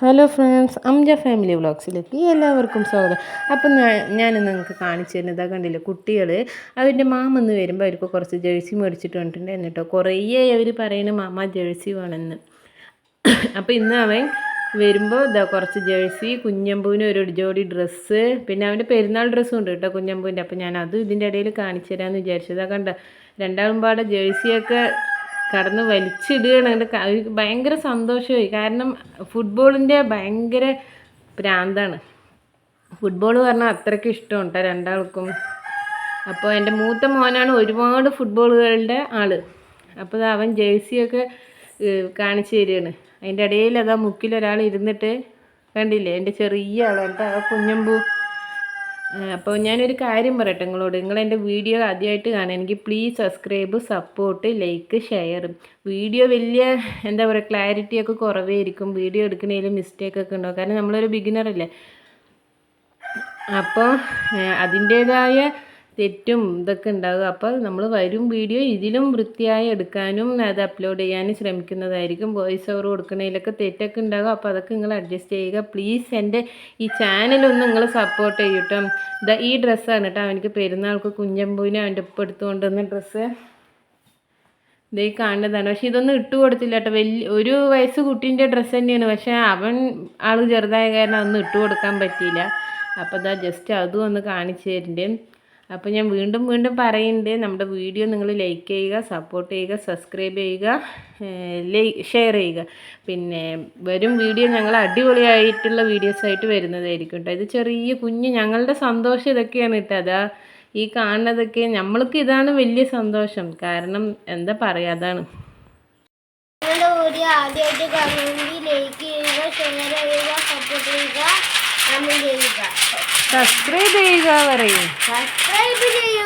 Hello friends Amja family വ്ളോഗ്സിലേക്ക് എല്ലാവർക്കും സ്വാഗതം. അപ്പം ഞാൻ ഞാൻ നിങ്ങൾക്ക് കാണിച്ചു തരുന്നത് കണ്ടില്ല കുട്ടികൾ അവരുടെ മാമെന്ന് വരുമ്പോൾ അവർക്ക് കുറച്ച് ജേഴ്സി മേടിച്ചിട്ട് വന്നിട്ടുണ്ട് എന്നിട്ടോ. കുറേ അവർ പറയുന്നു മാമ ജേഴ്സി വേണമെന്ന്. അപ്പോൾ ഇന്ന് അവൻ വരുമ്പോൾ ഇതാ കുറച്ച് ജേഴ്സി കുഞ്ഞമ്പൂവിന് ഒരു ജോഡി ഡ്രസ്സ് പിന്നെ അവന്റെ പെരുന്നാൾ ഡ്രസ്സും ഉണ്ട് കേട്ടോ കുഞ്ഞമ്പൂവിന്റെ. അപ്പോൾ ഞാൻ അത് ഇതിന്റെ ഇടയിൽ കാണിച്ചു തരാമെന്ന് വിചാരിച്ചത് കണ്ട രണ്ടാളും പാടെ ജേഴ്സിയൊക്കെ കടന്ന് വലിച്ചിടുകയാണ്. എന്നിട്ട് ഭയങ്കര സന്തോഷമായി. കാരണം ഫുട്ബോളിന്റെ ഭയങ്കര പ്രാന്താണ്. ഫുട്ബോൾ പറഞ്ഞാൽ അത്രയ്ക്ക് ഇഷ്ടമാണ് കേട്ടോ രണ്ടാൾക്കും. അപ്പോൾ എന്റെ മൂത്ത മോനാണ് ഒരുപാട് ഫുട്ബോളുകളുടെ ആൾ അപ്പോൾ അവൻ ജേഴ്സിയൊക്കെ കാണിച്ചു തരികയാണ് അതിന്റെ ഇടയിൽ അതാ മുക്കിൽ ഒരാൾ ഇരുന്നിട്ട് കണ്ടില്ലേ? എന്റെ ചെറിയ ആളാണ് കേട്ടോ ആ കുഞ്ഞമ്പൂ. അപ്പോൾ ഞാനൊരു കാര്യം പറയട്ടെ നിങ്ങളോട്. നിങ്ങൾ എന്റെ വീഡിയോ ആദ്യമായിട്ട് കാണാൻ എനിക്ക് please subscribe support like share video വലിയ എന്താ പറയുക ക്ലാരിറ്റി ഒക്കെ ഇരിക്കും വീഡിയോ എടുക്കുന്നതിൽ മിസ്റ്റേക്ക് ഒക്കെ ഉണ്ടാവും. കാരണം നമ്മളൊരു ബിഗിനർ അല്ലേ? അപ്പോൾ അതിന്റേതായ തെറ്റും ഇതൊക്കെ ഉണ്ടാകും അപ്പോൾ നമ്മൾ വരും വീഡിയോ ഇതിലും വൃത്തിയായി എടുക്കാനും അത് അപ്ലോഡ് ചെയ്യാനും ശ്രമിക്കുന്നതായിരിക്കും. വോയിസ് ഓവർ കൊടുക്കുന്നതിലൊക്കെ തെറ്റൊക്കെ ഉണ്ടാകും അപ്പോൾ അതൊക്കെ നിങ്ങൾ അഡ്ജസ്റ്റ് ചെയ്യുക. പ്ലീസ് എന്റെ ഈ ചാനലൊന്ന് നിങ്ങൾ സപ്പോർട്ട് ചെയ്യൂട്ടോ. ഇതാ ഈ ഡ്രസ്സാണ് കേട്ടോ അവനക്ക് പെരുന്നാൾക്ക് കുഞ്ഞമ്പൂവിനെ അവന്റെ ഒപ്പം എടുത്തുകൊണ്ട് വന്ന ഡ്രസ്സ് ഇതേ കാണുന്നതാണ്. പക്ഷേ ഇതൊന്നും ഇട്ട് കൊടുത്തില്ല കേട്ടോ വലിയ ഒരു വയസ്സ് കുട്ടീന്റെ ഡ്രസ്സ് തന്നെയാണ്. പക്ഷേ അവൻ ആൾ ചെറുതായ കാരണം അതൊന്നും ഇട്ട് കൊടുക്കാൻ പറ്റിയില്ല. അപ്പോൾ ഇതാ ജസ്റ്റ് അതും ഒന്ന് കാണിച്ചു തരുന്നുണ്ട് അപ്പോൾ ഞാൻ വീണ്ടും വീണ്ടും പറയുന്നുണ്ട് നമ്മുടെ വീഡിയോ നിങ്ങൾ ലൈക്ക് ചെയ്യുക സപ്പോർട്ട് ചെയ്യുക സബ്സ്ക്രൈബ് ചെയ്യുക ലൈക്ക് ഷെയർ ചെയ്യുക. പിന്നെ വരും വീഡിയോ ഞങ്ങൾ അടിപൊളിയായിട്ടുള്ള വീഡിയോസായിട്ട് വരുന്നതായിരിക്കും കേട്ടോ ഇത് ചെറിയ കുഞ്ഞ് ഞങ്ങളുടെ സന്തോഷം ഇതൊക്കെയാണ് കേട്ടോ അതാ ഈ കാണുന്നതൊക്കെ നമ്മൾക്ക് ഇതാണ് വലിയ സന്തോഷം. കാരണം എന്താ പറയുക അതാണ്. ആദ്യമായിട്ട് ലൈക്ക് ചെയ്യുക ഷെയർ ചെയ്യുക സപ്പോർട്ട് ചെയ്യുക. സബ്സ്ക്രൈബ് ചെയ്യുക. പറയൂ. സബ്സ്ക്രൈബ് ചെയ്യുക.